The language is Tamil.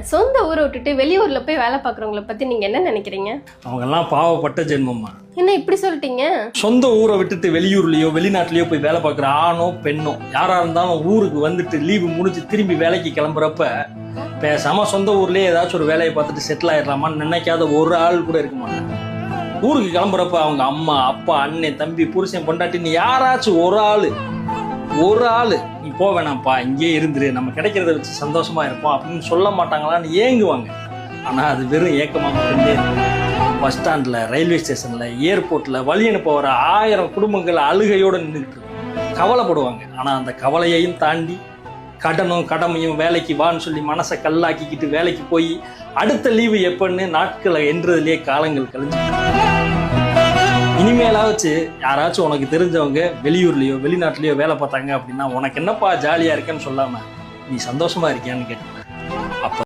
சொந்த ஊரை விட்டுட்டு வெளியூர்ல போய் வேலை பார்க்குறவங்கள பத்தி நீங்க என்ன நினைக்கிறீங்க? அவங்கெல்லாம் பாவப்பட்ட ஜென்மம்மா. என்ன இப்படி சொல்லிட்டீங்க? சொந்த ஊரை விட்டுட்டு வெளியூர்லயோ வெளிநாட்டுலயோ போய் வேலை பார்க்குற ஆணோ பெண்ணோ யாரா இருந்தாலும் ஊருக்கு வந்துட்டு லீவு முடிஞ்சு திரும்பி வேலைக்கு கிளம்புறப்ப பேசாம சொந்த ஊர்லயே ஏதாச்சும் ஒரு வேலையை பார்த்துட்டு செட்டில் ஆயிடலாமான்னு நினைக்காத ஒரு ஆள் கூட இருக்க மாட்டாங்க. ஊருக்கு கிளம்புறப்ப அவங்க அம்மா அப்பா அண்ணன் தம்பி புருஷன் பொண்டாட்டின்னு யாராச்சும் ஒரு ஆளு ஒரு ஆளு. நீ போ வேணாம்ப்பா இங்கேயே இருந்துரு. நம்ம கிடைக்கிறத வச்சு சந்தோஷமா இருப்போம். அப்படின்னு சொல்ல மாட்டாங்களான்னு ஏங்குவாங்க. ஆனா அது வெறும் ஏக்கமாக மட்டுமே பஸ் ஸ்டாண்டில் ரயில்வே ஸ்டேஷனில் ஏர்போர்ட்டில் வழி அனுப்ப ஆயிரம் குடும்பங்கள் அழுகையோடு நின்றுட்டு இருக்கும் கவலைப்படுவாங்க. ஆனால் அந்த கவலையையும் தாண்டி கடனும் கடமையும் வேலைக்கு வான்னு சொல்லி மனசை கல்லாக்கிக்கிட்டு வேலைக்கு போய் அடுத்த லீவு எப்பன்னு நாட்களை என்றதுலேயே காலங்கள் கழிஞ்சு இனிமேலாச்சும் யாராச்சும் உனக்கு தெரிஞ்சவங்க வெளியூர்லயோ வெளிநாட்டுலயோ வேலை பார்த்தாங்க அப்படின்னா உனக்கு என்னப்பா ஜாலியா இருக்கேன்னு சொல்லாம நீ சந்தோஷமா இருக்கியான்னு கேட்டு